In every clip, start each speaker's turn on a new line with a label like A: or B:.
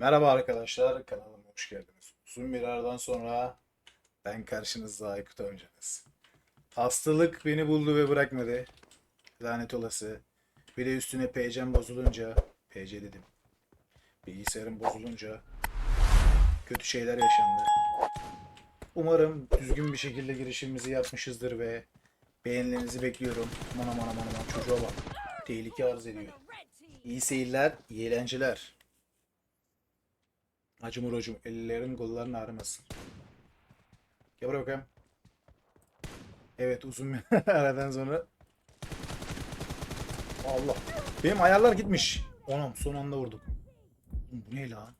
A: Merhaba arkadaşlar, kanalıma hoş geldiniz. Uzun bir aradan sonra ben karşınızda Aykut amcanız. Hastalık beni buldu ve bırakmadı. Lanet olası. Bir de üstüne PC'm bozulunca, PC dedim. Bilgisayarım bozulunca kötü şeyler yaşandı. Umarım düzgün bir şekilde girişimimizi yapmışızdır ve beğenilerinizi bekliyorum. Aman aman aman aman çocuğa bak. Tehlike arz ediyor. İyi seyirler, iyi eğlenceler. Acımur hocam ellerin kolların ağrımasın. Gel buraya bakayım. Evet uzun bir aradan sonra. Allah. Benim ayarlar gitmiş. Onam son anda vurduk. Bu ne lan?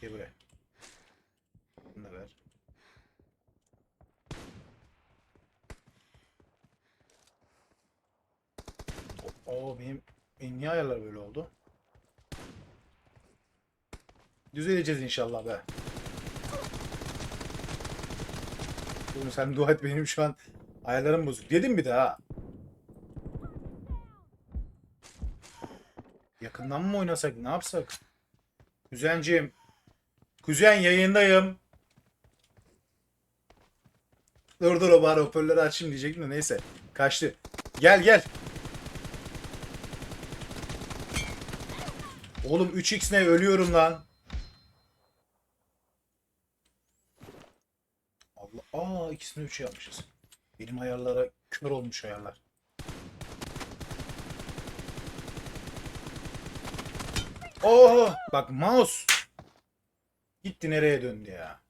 A: Gel buraya. Bunu da ver. Oo benim, benim niye ayarlar böyle oldu? Düzeleceğiz inşallah be. Oğlum sen dua et benim şu an ayarlarım bozuk. Dedim bir daha. Yakından mı oynasak ne yapsak? Kuzenciğim. Kuzen yayındayım. Dur dur o bari hoparlörü açayım diyecektim de neyse. Kaçtı. Gel gel. Oğlum 3x ne ölüyorum lan. Allah aa ikisini 3 yapmışız. Benim ayarlara kör olmuş ayarlar. Oo bak mouse gitti nereye döndü ya.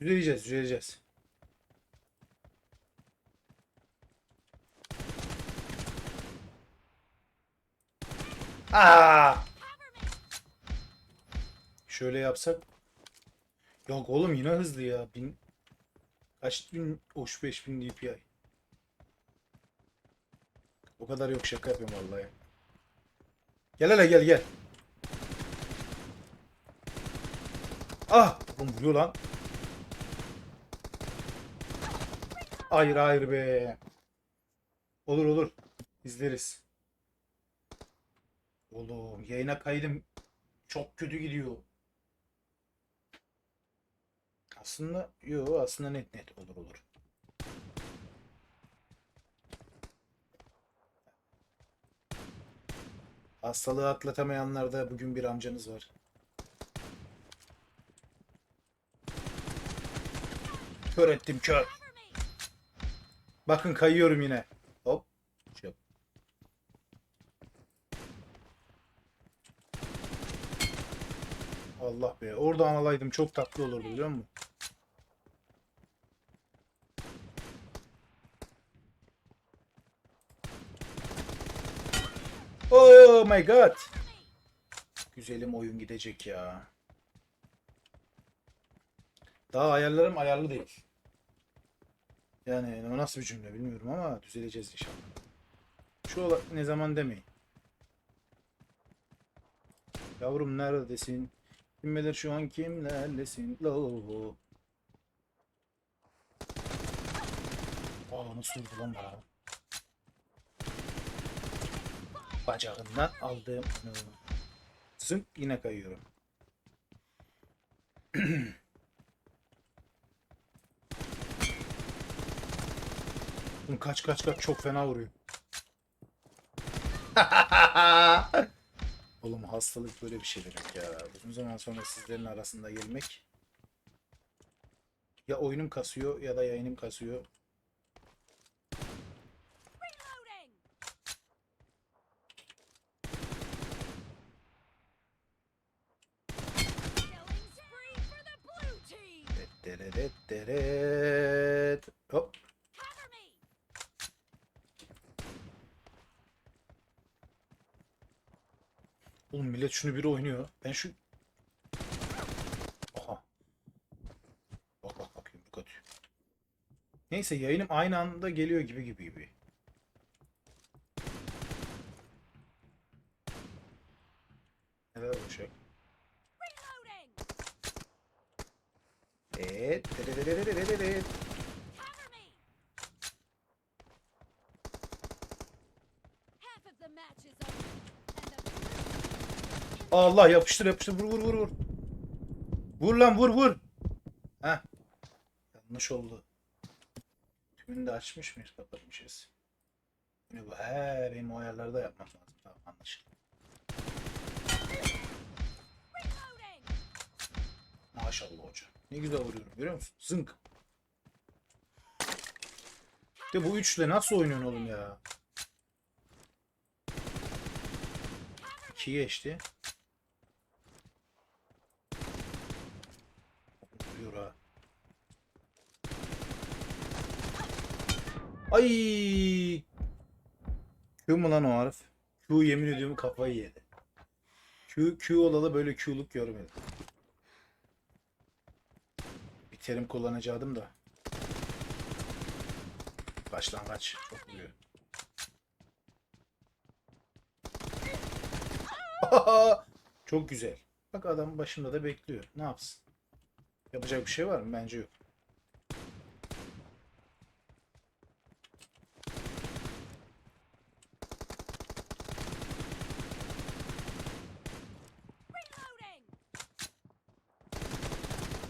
A: Düzeleceğiz düzeleceğiz. Aa! Şöyle yapsak. Yok oğlum yine hızlı ya. Kaç bin? Hoş 5000 DPI. O kadar yok şaka yapıyorum vallahi. Gel hele gel gel. Ah! Oğlum vuruyor lan. Hayır hayır be. Olur olur. İzleriz. Oğlum yayına kaydım. Çok kötü gidiyor. Aslında yo aslında net net olur olur. Hastalığı atlatamayanlarda bugün bir amcanız var. Kör ettim kör. Bakın kayıyorum yine. Hop. Şöp. Allah be. Orada analaydım çok tatlı olurdu biliyor musun? Oh my god. Güzelim oyun gidecek ya. Daha ayarlarım ayarlı değil. Yani o nasıl bir cümle bilmiyorum ama düzeleceğiz inşallah. Şu ne zaman demeyin. Yavrum neredesin? Kim bilir şu an kimlerlesin? Lo. Aa nasıl vurdu lan bana? Bacağından aldığım. Zınk yine kayıyorum. Kaç kaç kaç çok fena vuruyor. Oğlum hastalık böyle bir şey demek ya. Uzun zaman sonra sizlerin arasında gelmek. Ya oyunum kasıyor ya da yayınım kasıyor. Deret deret. Hop. Oğlum millet şunu biri oynuyor. Ben şu... Aha. Bak bak bak yumruk atıyor. Neyse yayınım aynı anda geliyor gibi gibi gibi. Neler olacak? Evet. Allah yapıştır yapıştır vur vur vur vur. Vur lan vur vur. Heh. Yanlış oldu. Tümünü de açmış mıyız kapatmışız. Ne bu? He benim o ayarları da yapmam lazım. Tamam anlaşıldı. Maşallah hocam. Ne güzel vuruyorum görüyor musun? Zınk. De bu üçle nasıl oynuyorsun oğlum ya? İki geçti. Vuruyor ha. Ay! Q mu lan o harf? Q yemin ediyorum kafayı yedi. Q, Q olalı böyle Q'luk görmedim. Bir terim kullanacaktım da. Başlangıç çok güzel. Bak adam başında da bekliyor. Ne yapsın? Yapacak bir şey var mı? Bence yok.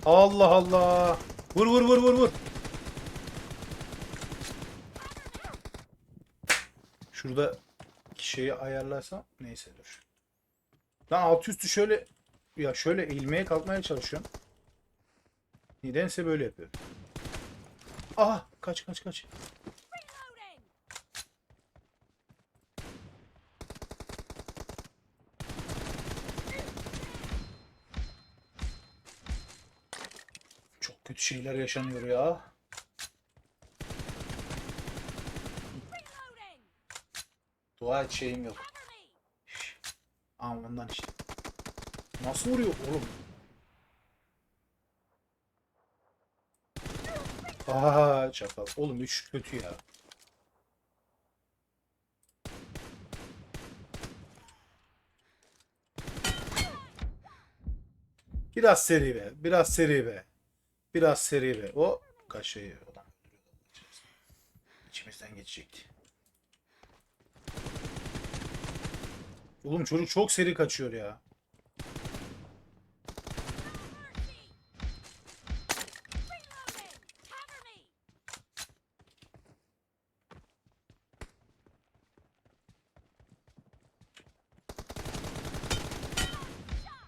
A: Allah Allah. Vur vur vur vur vur. Şurada şeyi ayarlarsam neyse dur. Lan alt üstü şöyle ya şöyle eğilmeye kalkmaya çalışıyorum. Nedense böyle yapıyorum. Aha kaç kaç kaç. Çok kötü şeyler yaşanıyor ya. Dua et şeyim yok. Aa ondan işte. Nasıl vuruyor oğlum? Aa çakal. Oğlum üç kötü ya. Biraz seri be. Biraz seri be. Biraz seri be. O kaç şey olan. İçimizden geçecekti. Oğlum çocuk çok seri kaçıyor ya.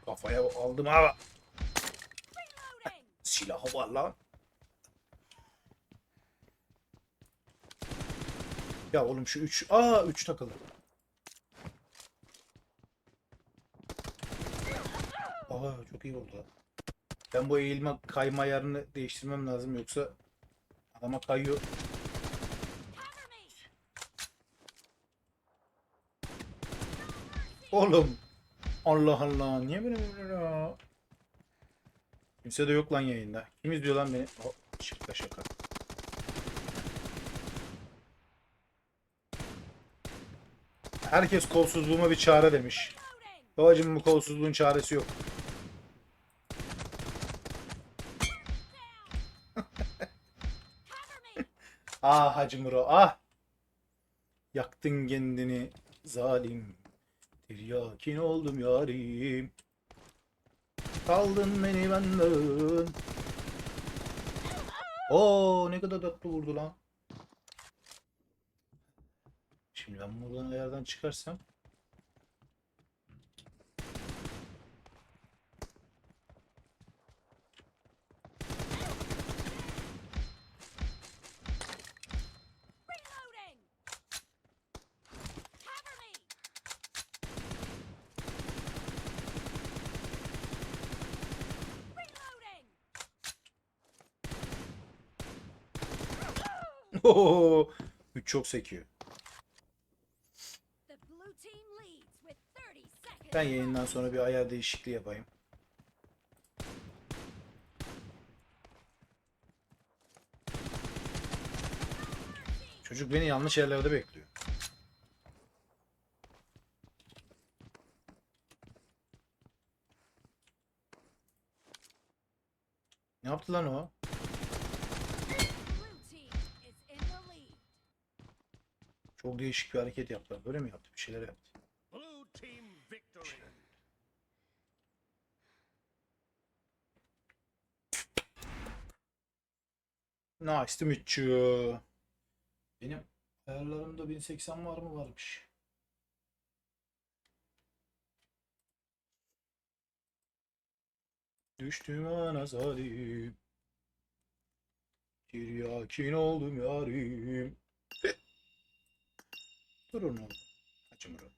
A: Kafaya aldım ha. Silahı. Ya oğlum şu 3 aa 3 takıldı. Aa çok iyi oldu. Ben bu eğilme kayma ayarını değiştirmem lazım yoksa adama kayıyor. Oğlum. Allah Allah. Niye böyle böyle? Kimse de yok lan yayında. Kim izliyor lan beni? Oh, şaka şaka. Herkes kolsuzluğuma bir çare demiş. Babacım bu kolsuzluğun çaresi yok. Ah Hacı Muro ah. Yaktın kendini zalim. Tiryakin oldum yarim. Kaldın beni benden. Oo ne kadar tatlı vurdu lan. Şimdi ben buradan ayardan çıkarsam. Oo, 3 çok sekiyor. Ben yayından sonra bir ayar değişikliği yapayım. Çocuk beni yanlış yerlerde bekliyor. Ne yaptı lan o? Çok değişik bir hareket yaptılar. Böyle mi yaptı? Bir şeyler yaptı.
B: Bir şeyler.
A: Nice to meet you. Benim ayarlarımda 1080 var mı? Varmış. Düştüm ana zalim. Bir oldum yarim. Açın burayı.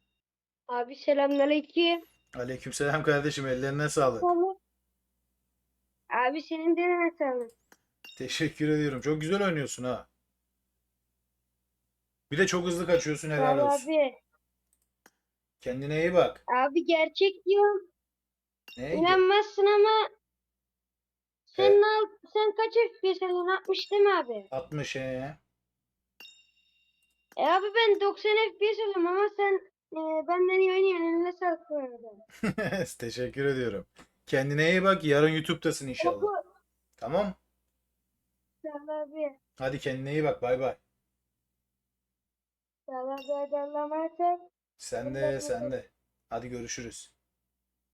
B: Abi selamünaleyküm.
A: Aleykümselam kardeşim ellerine sağlık.
B: Abi senin de eline sağlık.
A: Teşekkür ediyorum. Çok güzel oynuyorsun ha. Bir de çok hızlı kaçıyorsun helal
B: Sağ ol
A: olsun.
B: abi.
A: Kendine iyi bak.
B: Abi gerçek diyorum.
A: Ne?
B: İnanmazsın ama sen al, sen kaç FPS alıyorsun? 60 değil mi abi?
A: 60 he.
B: E abi ben 90 FPS alıyorum ama sen e, benden iyi oynuyorsun. Eline sağlık bu arada.
A: Teşekkür ediyorum. Kendine iyi bak. Yarın YouTube'tasın inşallah.
B: Oku.
A: Tamam.
B: Sağ ol abi.
A: Hadi kendine iyi bak. Bay bay.
B: Sağ ol abi. Hadi Allah'a emanet ol.
A: Sen de sen de. Hadi görüşürüz.